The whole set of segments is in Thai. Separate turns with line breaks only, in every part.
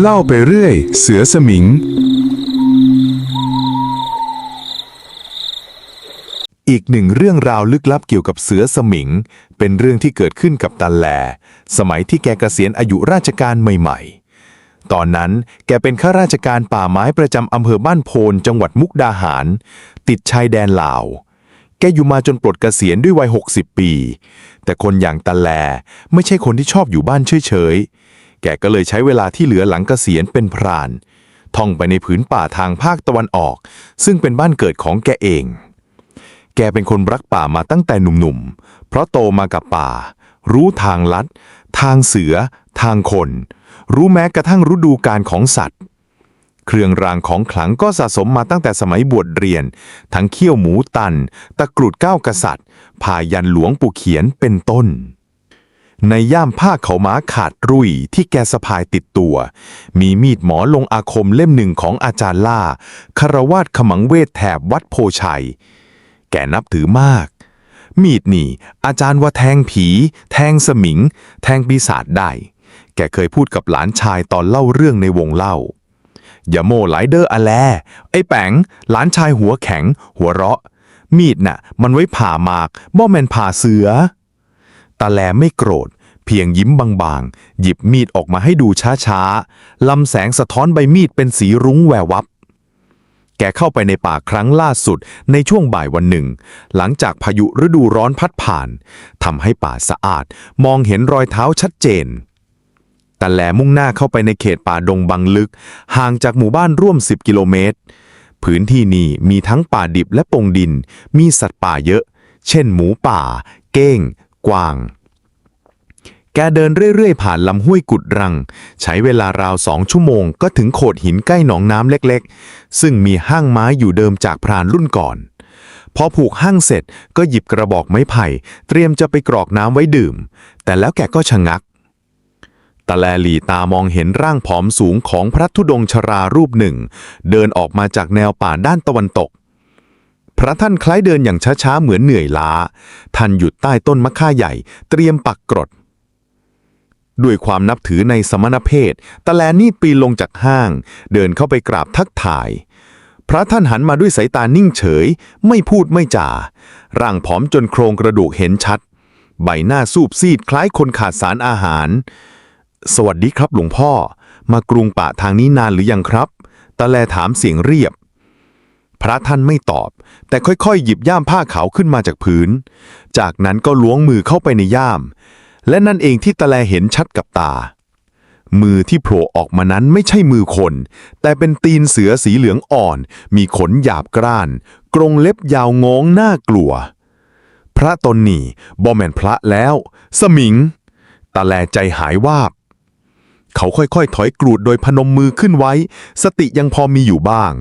เล่าไปเรื่อย เสือสมิง
อีกหนึ่งเรื่องราวลึกลับเกี่ยวกับเสือสมิง เป็นเรื่องที่เกิดขึ้นกับตาแล สมัยที่แกเกษียณอายุราชการใหม่ ๆ ตอนนั้นแกเป็นข้าราชการป่าไม้ประจำอำเภอบ้านโพนจังหวัดมุกดาหาร ติดชายแดนลาวแกอยู่มาจนปลดเกษียณด้วยวัย 60 ปี แต่คนอย่างตาแลไม่ใช่คนที่ชอบอยู่บ้านเฉยๆ แกก็เลยใช้เวลาที่เหลือหลังเกษียณเป็นพราน ท่องไปในผืนป่าทางภาคตะวันออก ซึ่งเป็นบ้านเกิดของแกเอง แกเป็นคนรักป่ามาตั้งแต่หนุ่มๆ เพราะโตมากับป่า รู้ทางลัด ทางเสือ ทางคน รู้แม้กระทั่งฤดูกาลของสัตว์ เครื่องรางของขลังก็สะสมมาตั้งแต่สมัยบวชเรียน ทั้งเขี้ยวหมูตัน ตะกรุดเก้ากษัตริย์พายันหลวงปู่เขียนเป็นต้น ในย่ามผ้าเขาม้าขาดรุ่ยที่แกสะพายติดตัว มีมีดหมอลงอาคมเล่มหนึ่งของอาจารย์ล่าคารวาสขมังเวทแถบวัดโพชัย แกนับถือมาก มีดนี่ อาจารย์ว่าแทงผี แทงสมิง แทงปีศาจได้ แกเคยพูดกับหลานชายตอนเล่าเรื่องในวงเล่า อย่าโม่ไหลเดอร์อะแล ไอ้แปงหลานชายหัวแข็ง หัวเราะ มีดน่ะ มันไว้ผ่าหมากบ่แมนผ่าเสือ ตาแลไม่โกรธ เพียงยิ้มบางๆ หยิบมีดออกมาให้ดูช้าๆ ลำแสงสะท้อนใบมีดเป็นสีรุ้งแวววับ แกเข้าไปในป่าครั้งล่าสุดในช่วงบ่ายวันหนึ่ง หลังจากพายุฤดูร้อนพัดผ่านทำให้ป่าสะอาดมองเห็นรอยเท้าชัดเจนแต่แหลมุ่งหน้าเข้าไปในเขตป่าดงบังลึก ห่างจากหมู่บ้านร่วม 10 กิโลเมตร พื้นที่นี้มีทั้งป่าดิบและปงดิน มีสัตว์ป่าเยอะ เช่นหมูป่า เก้ง กวาง แกเดินเรื่อยๆ ผ่านลำห้วยกุดรัง ใช้เวลาราวสองชั่วโมงก็ถึงโขดหินใกล้หนองน้ำเล็กๆ ซึ่งมีห้างไม้อยู่เดิมจากพรานรุ่นก่อน พอผูกห้างเสร็จก็หยิบกระบอกไม้ไผ่ เตรียมจะไปกรอกน้ำไว้ดื่ม แต่แล้วแกก็ชะงักตะแลหลีตามองเห็นร่างผอมสูงของพระธุดงค์ชรารูปหนึ่ง เดินออกมาจากแนวป่าด้านตะวันตก พระท่านคล้ายเดินอย่างช้าๆ เหมือนเหนื่อยล้า ท่านหยุดใต้ต้นมะค่าใหญ่ เตรียมปักกรด ด้วยความนับถือในสมณเพศ ตะแลนี่ปีนลงจากห้าง เดินเข้าไปกราบทักทาย พระท่านหันมาด้วยสายตานิ่งเฉย ไม่พูดไม่จา ร่างผอมจนโครงกระดูกเห็นชัด ใบหน้าสูบซีดคล้ายคนขาดสารอาหาร สวัสดีครับหลวงพ่อ มากรุงป่าทางนี้นานหรือยังครับ ตะแลถามเสียงเรียบ พระท่านไม่ตอบ แต่ค่อยๆ หยิบย่ามผ้าขาวขึ้นมาจากพื้น จากนั้นก็ล้วงมือเข้าไปในย่าม และนั่นเองที่ตะแลเห็นชัดกับตา มือที่โผล่ออกมานั้นไม่ใช่มือคน แต่เป็นตีนเสือสีเหลืองอ่อน มีขนหยาบกร้าน กรงเล็บยาวงองน่ากลัว พระตนนี่บอแมนพระแล้ว สมิง ตะแลใจหายวาบเขาค่อยๆ ถอยกรูดโดยพนมมือขึ้นไว้ สติยังพอมีอยู่บ้าง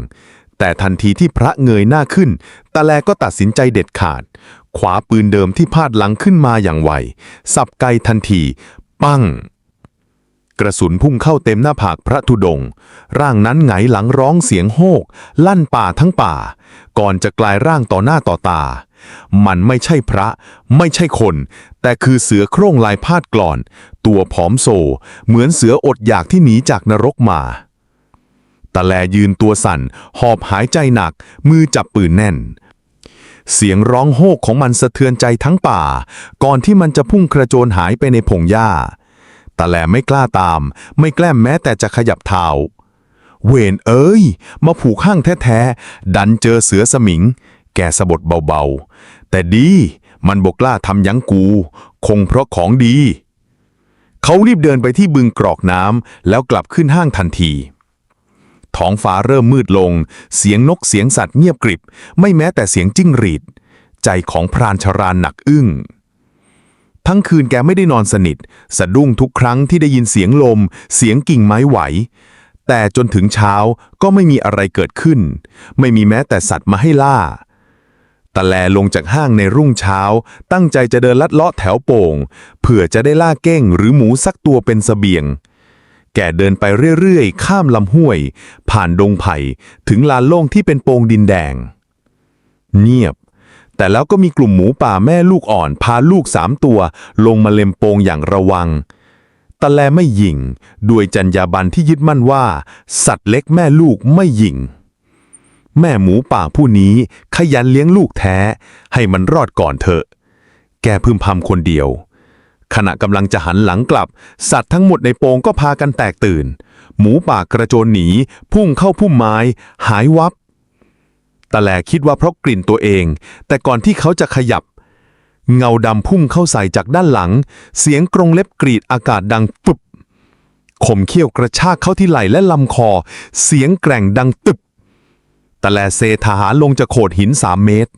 แต่ทันทีที่พระเงยหน้าขึ้น ตะแลก็ตัดสินใจเด็ดขาด ขวาปืนเดิมที่พาดหลังขึ้นมาอย่างไว สับไกลทันที ปั้ง กระสุนพุ่งเข้าเต็มหน้าผากพระธุดง ร่างนั้นหงหลังร้องเสียงโฮก ลั่นป่าทั้งป่า ก่อนจะกลายร่างต่อหน้าต่อตา มันไม่ใช่พระ ไม่ใช่คน แต่คือเสือโคร่งลายพาดกลอน ตัวผอมโซ เหมือนเสืออดอยากที่หนีจากนรกมา ตะแลยืนตัวสั่น หอบหายใจหนัก มือจับปืนแน่น เสียงร้องโฮกของมันสะเทือนใจทั้งป่า ก่อนที่มันจะพุ่งกระโจนหายไปในพงหญ้าตะแลไม่กล้าตาม ไม่แกล้มแม้แต่จะขยับเท้าเวนเอ้ย มาผูกห้างแท้ๆ ดันเจอเสือสมิง แกสะบดเบาๆ แต่ดีมันบกล้าทำยั้งกู คงเพราะของดี เขารีบเดินไปที่บึงกรอกน้ำแล้วกลับขึ้นห้างทันที ท้องฟ้าเริ่มมืดลง เสียงนกเสียงสัตว์เงียบกริบ ไม่แม้แต่เสียงจิ้งหรีด ใจของพรานชรานหนักอึ้ง ทั้งคืนแกไม่ได้นอนสนิท สะดุ้งทุกครั้งที่ได้ยินเสียงลม เสียงกิ่งไม้ไหว แต่จนถึงเช้าก็ไม่มีอะไรเกิดขึ้น ไม่มีแม้แต่สัตว์มาให้ล่าตะแลลงจากห้างในรุ่งเช้า ตั้งใจจะเดินลัดเลาะแถวโป่ง เผื่อจะได้ล่าเก้งหรือหมูสักตัวเป็นเสบียง แกเดินไปเรื่อยๆ ข้ามลำห้วย ผ่านดงไผ่ถึงลานโล่งที่เป็นโปงดินแดง เงียบ แต่แล้วก็มีกลุ่มหมูป่าแม่ลูกอ่อน พาลูกสามตัว ลงมาเล็มโปงอย่างระวังตะแลไม่ยิงด้วยจรรยาบรรณที่ยึดมั่นว่า สัตว์เล็กแม่ลูกไม่ยิง แม่หมูป่าผู้นี้ขยันเลี้ยงลูกแท้ ให้มันรอดก่อนเถอะ แกพึมพำคนเดียว ขณะกำลังจะหันหลังกลับ สัตว์ทั้งหมดในโปงก็พากันแตกตื่น หมูป่ากระโจนหนี พุ่งเข้าพุ่มไม้ หายวับตะแลคิดว่าเพราะกลิ่นตัวเอง แต่ก่อนที่เขาจะขยับ เงาดำพุ่งเข้าใส่จากด้านหลัง เสียงกรงเล็บกรีดอากาศดังปุบคมเขี้ยวกระชากเข้าที่ไหล่และลำคอ เสียงแกร่งดังตึบตะแลเซทหารลงจากโขดหินสามเมตร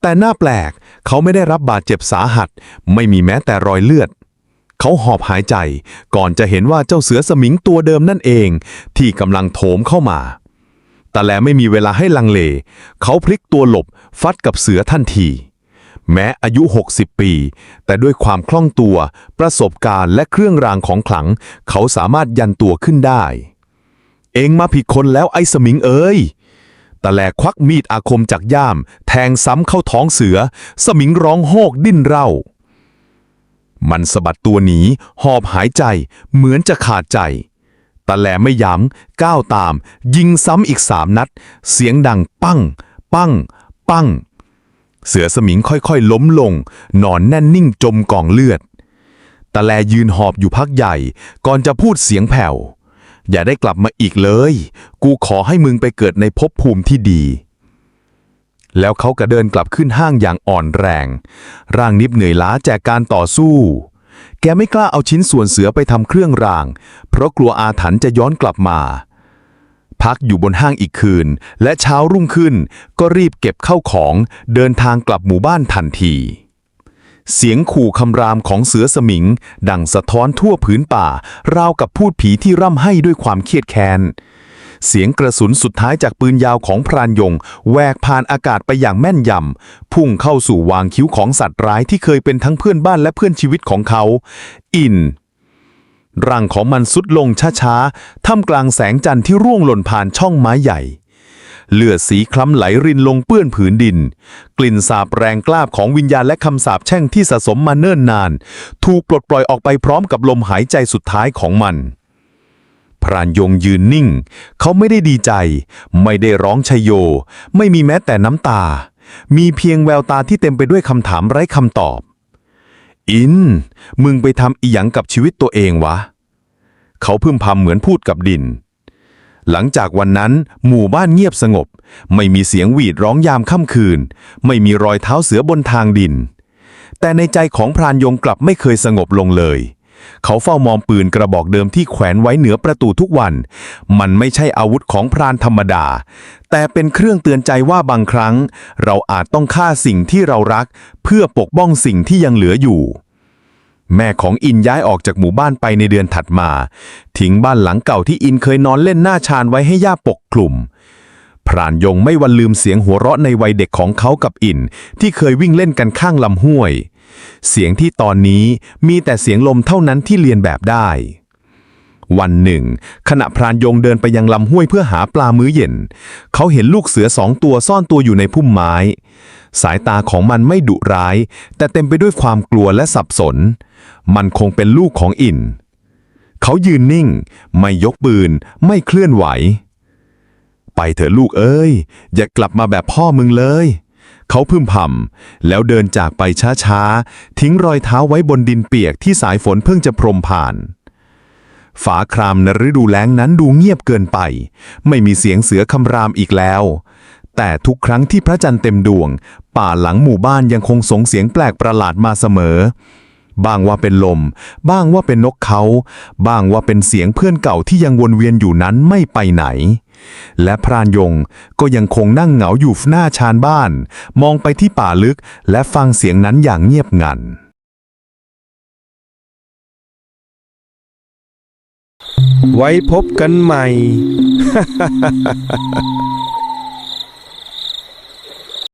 แต่หน้าแปลกเขาไม่ได้รับบาดเจ็บสาหัส ไม่มีแม้แต่รอยเลือด เขาหอบหายใจ ก่อนจะเห็นว่าเจ้าเสือสมิงตัวเดิมนั่นเอง ที่กำลังโถมเข้ามาแต่แลไม่มีเวลาให้ลังเล เขาพลิกตัวหลบฟัดกับเสือทันที แม้อายุ 60 ปี แต่ด้วยความคล่องตัว ประสบการณ์และเครื่องรางของขลัง เขาสามารถยันตัวขึ้นได้ เองมาผิดคนแล้วไอ้สมิงเอ้ย ตะแลควักมีดอาคมจากย่าม แทงซ้ำเข้าท้องเสือ สมิงร้องโฮกดิ้นเร่า มันสะบัดตัวหนี หอบหายใจ เหมือนจะขาดใจ ตะแลไม่ยัง้ง ก้าวตาม ยิงซ้ำอีกสามนัด เสียงดังปั้ง ปั้ง ปั้ง เสือสมิงค่อยๆ ล้มลง นอนแน่นนิ่งจมกองเลือด ตะแลยืนหอบอยู่พักใหญ่ ก่อนจะพูดเสียงแผ่ว อย่าได้กลับมาอีกเลย กูขอให้มึงไปเกิดในภพภูมิที่ดี แล้วเขาก็เดินกลับขึ้นห้างอย่างอ่อนแรง ร่างนิบเหนื่อยล้าจากการต่อสู้ แกไม่กล้าเอาชิ้นส่วนเสือไปทำเครื่องราง เพราะกลัวอาถรรพ์จะย้อนกลับมา พักอยู่บนห้างอีกคืน และเช้ารุ่งขึ้น ก็รีบเก็บเข้าของเดินทางกลับหมู่บ้านทันที เสียงขู่คำรามของเสือสมิง ดังสะท้อนทั่วผืนป่า ราวกับพูดผีที่ร่ำไห้ด้วยความเครียดแค้นเสียงกระสุนสุดท้ายจากปืนยาวของพรานยงแหวกผ่านอากาศไปอย่างแม่นยำ พุ่งเข้าสู่วางคิ้วของสัตว์ร้ายที่เคยเป็นทั้งเพื่อนบ้านและเพื่อนชีวิตของเขา อิน ร่างของมันสุดลงช้าๆท่ามกลางแสงจันทร์ที่ร่วงหล่นผ่านช่องไม้ใหญ่ เลือดสีคล้ำไหลรินลงเปื้อนผืนดิน กลิ่นสาบแรงกล้าบของวิญญาณและคำสาปแช่งที่สะสมมาเนิ่นนาน ถูกปลดปล่อยออกไปพร้อมกับลมหายใจสุดท้ายของมัน พรานยงยืนนิ่ง เขาไม่ได้ดีใจ ไม่ได้ร้องชยโย ไม่มีแม้แต่น้ำตา มีเพียงแววตาที่เต็มไปด้วยคำถามไร้คำตอบ อิน มึงไปทำอีหยังกับชีวิตตัวเองวะ เขาพึมพำเหมือนพูดกับดิน หลังจากวันนั้น หมู่บ้านเงียบสงบ ไม่มีเสียงหวีดร้องยามค่ำคืน ไม่มีรอยเท้าเสือบนทางดิน แต่ในใจของพรานยงกลับไม่เคยสงบลงเลย เขาเฝ้ามองปืนกระบอกเดิมที่แขวนไว้เหนือประตูทุกวัน มันไม่ใช่อาวุธของพรานธรรมดา แต่เป็นเครื่องเตือนใจว่าบางครั้ง เราอาจต้องฆ่าสิ่งที่เรารัก เพื่อปกป้องสิ่งที่ยังเหลืออยู่ แม่ของอินย้ายออกจากหมู่บ้านไปในเดือนถัดมา ทิ้งบ้านหลังเก่าที่อินเคยนอนเล่นหน้าชานไว้ให้ย่าปกคลุม พรานยงไม่วันลืมเสียงหัวเราะในวัยเด็กของเขากับอิน ที่เคยวิ่งเล่นกันข้างลำห้วย เสียงที่ตอนนี้มีแต่เสียงลมเท่านั้นที่เรียนแบบได้ วันหนึ่ง ขณะพรานยงเดินไปยังลำห้วยเพื่อหาปลามื้อเย็น เขาเห็นลูกเสือสองตัวซ่อนตัวอยู่ในพุ่มไม้ สายตาของมันไม่ดุร้าย แต่เต็มไปด้วยความกลัวและสับสน มันคงเป็นลูกของอิน เขายืนนิ่ง ไม่ยกปืน ไม่เคลื่อนไหว ไปเถอะลูกเอ้ย อย่ากลับมาแบบพ่อมึงเลย เขาพึมพำแล้วเดินจากไปช้าๆ ทิ้งรอยเท้าไว้บนดินเปียกที่สายฝนเพิ่งจะพรมผ่านฝาครามในฤดูแล้งนั้นดูเงียบเกินไป ไม่มีเสียงเสือคำรามอีกแล้ว แต่ทุกครั้งที่พระจันทร์เต็มดวง ป่าหลังหมู่บ้านยังคงส่งเสียงแปลกประหลาดมาเสมอ บ้างว่าเป็นลม บ้างว่าเป็นนกเขา บ้างว่าเป็นเสียงเพื่อนเก่าที่ยังวนเวียนอยู่นั้นไม่ไปไหน และพรานยงก็ยังคงนั่งเหงาอยู่หน้าชานบ้าน มองไปที่ป่าลึกและฟังเสียงนั้นอย่างเงียบงัน
ไว้พบกันใหม่